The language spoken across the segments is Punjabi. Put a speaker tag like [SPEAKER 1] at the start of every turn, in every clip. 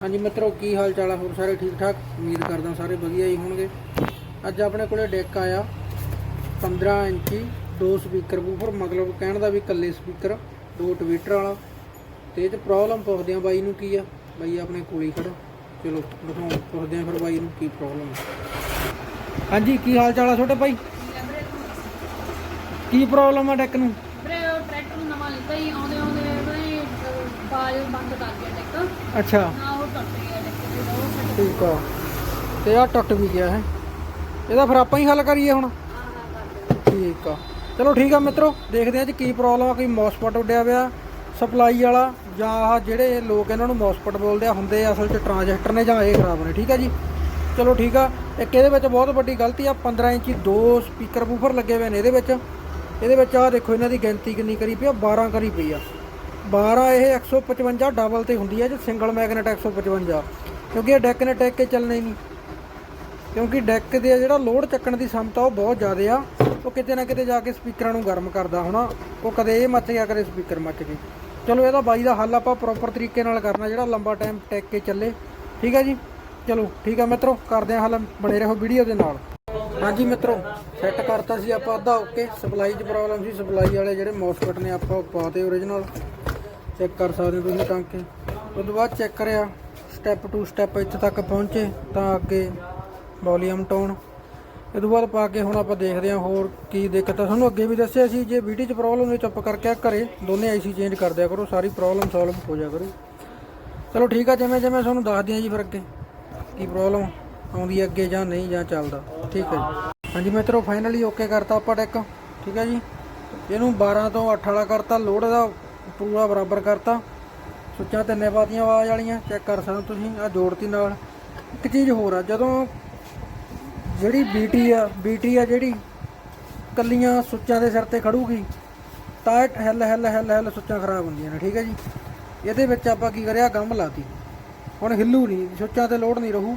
[SPEAKER 1] ਹਾਂਜੀ ਮਿੱਤਰੋ ਕੀ ਹਾਲ ਚਾਲ ਆ? ਹੋਰ ਸਾਰੇ ਠੀਕ ਠਾਕ ਉਮੀਦ ਕਰਦਾ ਸਾਰੇ ਵਧੀਆ ਹੀ ਹੋਣਗੇ। ਅੱਜ ਆਪਣੇ ਕੋਲੇ ਡੈਕ ਆਇਆ। 15 ਇੰਚੀ ਦੋ ਸਪੀਕਰ ਬੂਫਰ ਮਤਲਬ ਕਹਿਣ ਦਾ ਵੀ ਇਕੱਲੇ ਸਪੀਕਰ ਦੋ ਟਵੀਟਰ ਵਾਲਾ। ਤੇ ਇਹ ਚ ਪ੍ਰੋਬਲਮ ਪੁੱਛਦੇ ਆ ਬਾਈ ਨੂੰ ਕੀ ਆ? ਬਾਈ ਆਪਣੇ ਕੋਲ ਖੜਾ ਚਲੋ ਦਿਖਾਓ ਪੁੱਛਦੇ ਆ ਫਿਰ ਬਾਈ ਨੂੰ ਕੀ ਪ੍ਰੋਬਲਮ ਆ। ਹਾਂਜੀ ਕੀ ਹਾਲ ਚਾਲ ਆ ਛੋਟੇ ਭਾਈ? ਕੀ ਪ੍ਰੋਬਲਮ ਆ ਡੈਕ ਨੂੰ?
[SPEAKER 2] ਟਰੈਕਟਰ ਨੂੰ ਨਵਾਂ ਲਿੱਤਾ ਹੀ ਆਉਂਦੇ ਆਉਂਦੇ ਬਾਜ ਬੰਦ ਕਰ ਗਿਆ ਟੈਕ
[SPEAKER 1] ਅੱਛਾ।
[SPEAKER 2] ਟੁੱਟ ਗਿਆ ਟੈਕ
[SPEAKER 1] ਠੀਕ ਆ। ਤੇ ਆ ਟੁੱਟ ਵੀ ਗਿਆ ਹੈ। ਇਹਦਾ ਫਿਰ ਆਪਾਂ ਹੀ ਹੱਲ ਕਰੀਏ ਹੁਣ। ਠੀਕ ਆ। ਚਲੋ ਠੀਕ ਆ ਮਿੱਤਰੋ, ਦੇਖਦੇ ਆ ਜੀ ਕੀ ਪ੍ਰੋਬਲਮ ਆ, ਕੋਈ ਮੌਸਪਟ ਉੱਡਿਆ ਪਿਆ ਸਪਲਾਈ ਵਾਲਾ, ਜਾਂ ਆਹ ਜਿਹੜੇ ਲੋਕ ਇਹਨਾਂ ਨੂੰ ਮੌਸਪਟ ਬੋਲਦੇ ਆ, ਹੁੰਦੇ ਆ ਅਸਲ 'ਚ ਟਰਾਂਜਿਸਟਰ ਨੇ ਜਾਂ ਇਹ ਖਰਾਬ ਨੇ, ਠੀਕ ਆ ਜੀ? ਚਲੋ ਠੀਕ ਆ। ਇੱਕ ਇਹਦੇ ਵਿੱਚ ਬਹੁਤ ਵੱਡੀ ਗਲਤੀ ਆ 15 ਇੰਚੀ ਦੋ ਸਪੀਕਰ ਬੂਫਰ ਲੱਗੇ ਹੋਏ ਨੇ ਇਹਦੇ ਵਿੱਚ। ਇਹਦੇ ਵਿੱਚ ਆ ਦੇਖੋ, ਇਹਨਾਂ ਦੀ ਗਿਣਤੀ ਕਿੰਨੀ ਕਰੀ ਪਈ ਆ? 12 ਕਰੀ ਪਈ ਆ। 12 ਇਹ 155 ਡਬਲ ਤੇ ਹੁੰਦੀ ਹੈ ਜੇ ਸਿੰਗਲ ਮੈਗਨੇਟ 155 ਕਿਉਂਕਿ ਇਹ ਡੈਕ ਨੇ ਟੈਕ ਕੇ ਚੱਲਣਾ ਹੀ ਨਹੀਂ। ਕਿਉਂਕਿ ਡੈਕ ਦੇ ਜਿਹੜਾ ਲੋਡ ਚੱਕਣ ਦੀ ਸਮਤਾ ਉਹ ਬਹੁਤ ਜ਼ਿਆਦਾ ਆ, ਉਹ ਕਿਤੇ ਨਾ ਕਿਤੇ ਜਾ ਕੇ ਸਪੀਕਰਾਂ ਨੂੰ ਗਰਮ ਕਰਦਾ ਹੋਣਾ। ਉਹ ਕਦੇ ਇਹ ਮੱਚ ਗਿਆ, ਕਦੇ ਸਪੀਕਰ ਮੱਚ ਗਈ। ਚਲੋ, ਇਹਦਾ ਬਾਈ ਦਾ ਹੱਲ ਆਪਾਂ ਪ੍ਰੋਪਰ ਤਰੀਕੇ ਨਾਲ ਕਰਨਾ, ਜਿਹੜਾ ਲੰਬਾ ਟਾਈਮ ਟੈਕ ਕੇ ਚੱਲੇ। ਠੀਕ ਹੈ ਜੀ? ਚਲੋ, ਠੀਕ ਆ ਮਿੱਤਰੋ, ਕਰਦੇ ਹਾਂ ਹੱਲ, ਬਣੇ ਰਹੋ ਵੀਡੀਓ ਦੇ ਨਾਲ। ਹਾਂਜੀ ਮਿੱਤਰੋ ਸੈੱਟ ਕਰਤਾ ਸੀ ਆਪਾਂ ਅੱਧਾ ਓਕੇ ਸਪਲਾਈ 'ਚ ਪ੍ਰੋਬਲਮ ਸੀ, ਸਪਲਾਈ ਵਾਲੇ ਜਿਹੜੇ ਮੌਸਫਟ ਨੇ ਆਪਾਂ ਉਹ ਪਾਤੇ ਓਰੀਜਨਲ ਚੈੱਕ ਕਰ ਸਕਦੇ ਹੋ ਤੁਸੀਂ ਟਾਂਕੇ ਉਸ ਤੋਂ ਬਾਅਦ ਚੈੱਕ ਕਰਿਆ ਸਟੈਪ ਟੂ ਸਟੈਪ ਇੱਥੇ ਤੱਕ ਪਹੁੰਚੇ ਤਾਂ ਅੱਗੇ ਵੋਲੀਅਮ ਟੋਨ ਇਹ ਤੋਂ ਬਾਅਦ ਪਾ ਕੇ ਹੁਣ ਆਪਾਂ ਦੇਖਦੇ ਹਾਂ ਹੋਰ ਕੀ ਦਿੱਕਤ ਆ। ਤੁਹਾਨੂੰ ਅੱਗੇ ਵੀ ਦੱਸਿਆ ਸੀ, ਜੇ ਵੀਡੀਓ 'ਚ ਪ੍ਰੋਬਲਮ ਹੋਈ ਚੁੱਪ ਕਰਕੇ ਆ ਘਰੇ, ਦੋਨੇ ਆਈਸੀ ਚੇਂਜ ਕਰ ਦਿਆ ਕਰੋ, ਸਾਰੀ ਪ੍ਰੋਬਲਮ ਸੋਲਵ ਹੋ ਜਾ ਕਰੂ। ਚਲੋ ਠੀਕ ਆ, ਜਿਵੇਂ ਜਿਵੇਂ ਤੁਹਾਨੂੰ ਦੱਸ ਦਿਆਂ ਜੀ ਫਿਰ ਅੱਗੇ, ਕੀ ਪ੍ਰੋਬਲਮ ਆਉਂਦੀ ਹੈ ਅੱਗੇ ਜਾਂ ਨਹੀਂ ਜਾਂ ਚੱਲਦਾ। ਠੀਕ ਹੈ ਜੀ। ਹਾਂਜੀ ਮਿੱਤਰੋ ਫਾਈਨਲੀ ਓਕੇ ਕਰਤਾ ਆਪਾਂ ਡੈਕ ਠੀਕ ਹੈ ਜੀ। ਇਹਨੂੰ 12 ਤੋਂ 8 ਵਾਲਾ ਕਰਤਾ ਲੋਡ ਦਾ ਪੂਰਾ ਬਰਾਬਰ ਕਰਤਾ। ਸੁੱਚਾਂ ਤਿੰਨੇ ਪਾਤੀਆਂ ਆਵਾਜ਼ ਵਾਲੀਆਂ, ਚੈੱਕ ਕਰ ਸਕਦੇ ਹੋ ਤੁਸੀਂ ਆ ਜੋੜਤੀ ਨਾਲ। ਇੱਕ ਚੀਜ਼ ਹੋਰ ਆ, ਜਦੋਂ ਜਿਹੜੀ ਬੀਟੀ ਆ ਬੀਟੀ ਆ ਜਿਹੜੀ ਕੱਲੀਆਂ ਸੁੱਚਾਂ ਦੇ ਸਿਰ ਤੇ ਖੜੂਗੀ, ਤਾਂ ਇਹ ਹਿੱਲ ਹਿੱਲ ਹਿੱਲ ਹਿੱਲ ਸੁੱਚਾਂ ਖਰਾਬ ਹੁੰਦੀਆਂ ਨੇ, ਠੀਕ ਹੈ ਜੀ? ਇਹਦੇ ਵਿੱਚ ਆਪਾਂ ਕੀ ਕਰਿਆ, ਗੰਮ ਲਾਤੀ। ਹੁਣ ਹਿੱਲੂ ਨਹੀਂ, ਸੁੱਚਾਂ ਤੇ ਲੋਡ ਨਹੀਂ ਰਹੂ।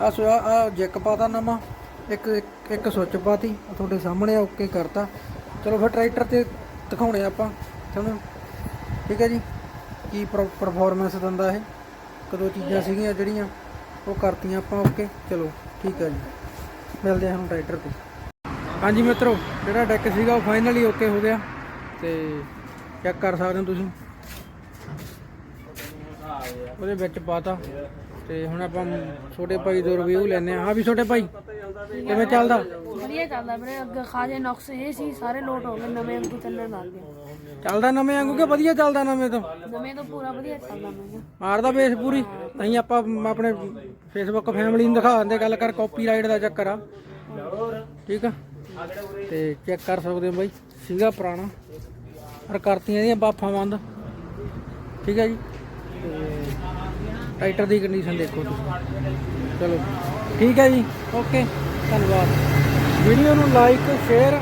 [SPEAKER 1] ਆ ਸੋ ਆ ਜੈਕ ਪਾਤਾ ਨਵਾਂ, ਇੱਕ, ਇੱਕ- ਸੁੱਚ ਪਾਤੀ, ਆਹ ਤੁਹਾਡੇ ਸਾਹਮਣੇ ਓਕੇ ਕਰਤਾ। ਚਲੋ ਫਿਰ ਟਰੈਕਟਰ ਤੇ ਦਿਖਾਉਣੇ ਆਪਾਂ, ਤੁਹਾਨੂੰ ਠੀਕ ਹੈ ਜੀ? ਕੀ ਪਰਫਾਰਮੈਂਸ ਦਿੰਦਾ ਇਹ? ਕਦੋਂ ਚੀਜ਼ਾਂ ਸੀਗੀਆਂ ਜਿਹੜੀਆਂ? ਉਹ ਕਰਤੀਆਂ ਆਪਾਂ ਓਕੇ? ਚਲੋ ਠੀਕ ਹੈ ਜੀ। ਮਿਲਦੇ ਹਾਂ ਹੁਣ ਟਰੈਕਟਰ ਤੇ। ਹਾਂਜੀ ਮਿੱਤਰੋ ਜਿਹੜਾ ਡੈਕ ਸੀਗਾ ਉਹ ਫਾਈਨਲੀ ਓਕੇ ਹੋ ਗਿਆ। ਤੇ ਚੈੱਕ ਕਰ ਸਕਦੇ ਹੋ ਤੁਸੀਂ। ਉਹਦੇ ਵਿੱਚ ਪਾਤਾ। ਤੇ ਹੁਣ ਆਪਾਂ ਛੋਟੇ ਭਾਈ ਤੋਂ ਰਿਵਿਊ ਲੈਣੇ ਆ ਹਾਂ ਵੀ ਛੋਟੇ ਭਾਈ ਕਿਵੇਂ ਚੱਲਦਾ?
[SPEAKER 2] ਵਧੀਆ ਚੱਲਦਾ ਵੀਰੇ। ਅੱਗੇ ਖਾਜੇ ਨੁਕਸ ਇਹ ਸੀ ਸਾਰੇ ਲੋਟ ਹੋ ਗਏ ਨਵੇਂ ਅੰਗੂ ਚੱਲਣ ਲੱਗ ਗਏ।
[SPEAKER 1] ਚੱਲਦਾ ਨਵੇਂ ਵਾਂਗੂ ਕਿ ਵਧੀਆ ਚੱਲਦਾ ਨਵੇਂ ਤੋਂ?
[SPEAKER 2] ਨਵੇਂ ਤੋਂ ਪੂਰਾ ਵਧੀਆ ਚੱਲਦਾ ਮੈਨੂੰ
[SPEAKER 1] ਮਾਰਦਾ ਬੇਸ ਪੂਰੀ? ਨਹੀਂ ਆਪਾਂ ਆਪਣੇ ਫੇਸਬੁੱਕ ਫੈਮਿਲੀ ਨੂੰ ਦਿਖਾ ਦਿੰਦੇ ਗੱਲ ਕਰ ਕਾਪੀਰਾਈਟ ਦਾ ਚੱਕਰ ਆ। ਠੀਕ ਆ? ਤੇ ਚੈੱਕ ਕਰ ਸਕਦੇ ਹੋ ਬਾਈ ਸੀਗਾ ਪੁਰਾਣਾ। ਪਰ ਕਰਤੀਆਂ ਇਹਦੀਆਂ ਬਾਫਾਂ ਬੰਦ। ਠੀਕ ਹੈ ਜੀ? ਤੇ ਟਰੈਕਟਰ ਦੀ ਕੰਡੀਸ਼ਨ ਦੇਖੋ ਤੁਸੀਂ। ਚਲੋ ਠੀਕ ਹੈ ਜੀ। ਓਕੇ ਧੰਨਵਾਦ। ਵੀਡੀਓ ਨੂੰ ਲਾਈਕ ਸ਼ੇਅਰ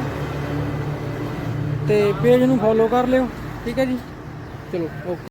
[SPEAKER 1] ਤੇ ਪੇਜ ਨੂੰ ਫੋਲੋ ਕਰ ਲਿਓ ਠੀਕ ਹੈ ਜੀ? ਚਲੋ ਓਕੇ